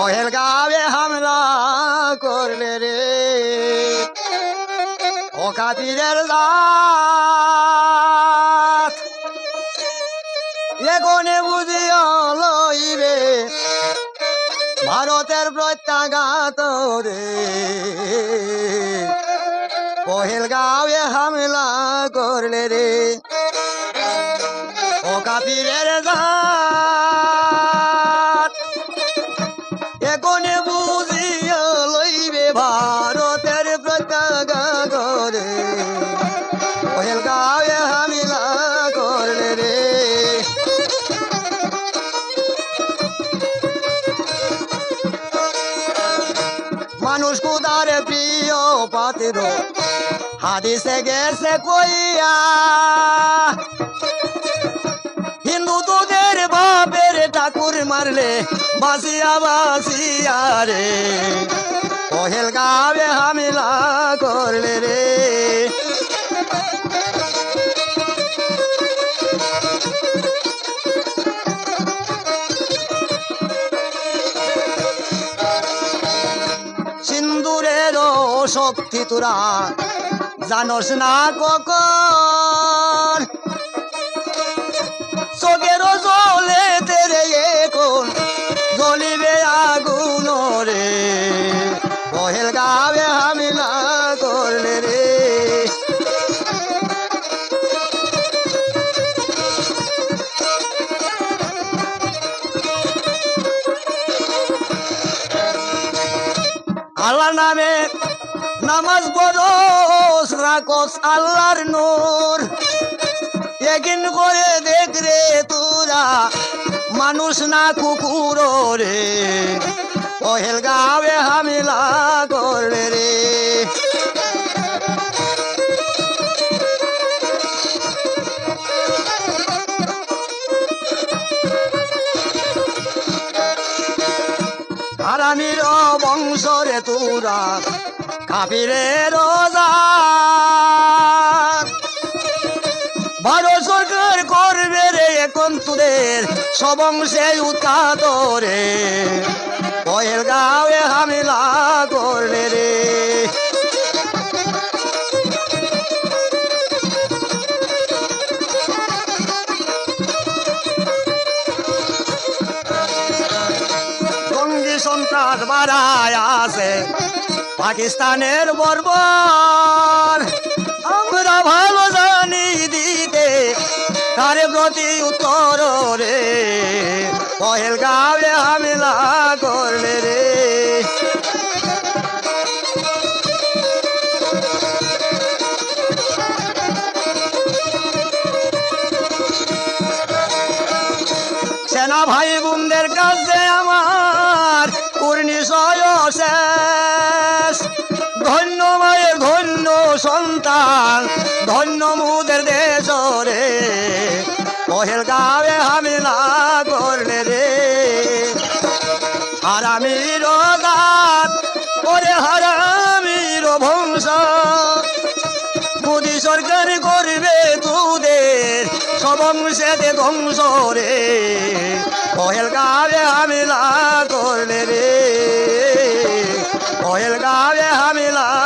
ওহেল গাবে হামলা করলে রে। ও কাপিরের দাঁত এগোনে বুঝিয়া লইবে। ভারতের প্রত্যাঘাত রে। পহেলগাঁওয়ে হামলা করলে রে। ও কাপিরের এখনে বুঝিয়া লইবে ভারতের প্রত্যাঘাত। মানুষ কুদার প্রিয় পাতির। হাদিসে গেছে কইয়া, হিন্দু তোদের বাপের ঠাকুর মারলে বাসিয়া বাসিয়া রে। পহেল গাবে হামিলা করলে রে। শক্তি তোরা, জানোস না কখন? চোখের জলে তেরে এখন জ্বলিবে আগুন রে। পহেল গাবে হামিলা করলে রে। আল্লাহ নামে নামাজ বরস রাখস আল্লাহর নূর। একিন করে দেখ রে তোরা, মানুষ না কুকুর রে। পহেল গাবে হামিলা করলে রে। হারামির বংশ রে তোরা কাবিরে রোজা। ভারত সরকার করবে রে এখন তোদের সবংশে উৎখাত রে পয়েল গাঁয়ে হামিলা করলে রে। সন্ত্রাস বাড়ায় আছে। পাকিস্তানের বর্বর। আমরা ভালো জানি দিতে তার প্রতি উত্তর রে। পহেল গাবে হামিলা করলে রে। সেনা ভাই বোনদের কাছে আমার পূর্ণিশয় শেষ ধন্য মায়ের ধন্য সন্তান, ধন্য মুদের দেশ রে। পহেল গাবে হামিলা করলে রে। হারামির গাত ওরে হারামির বংশ মোদি সরকার করবে সবংশেতে ধ্বংস রে। কহেল গাবে হামিলা করলে রে। কহেল গাবে হামিলা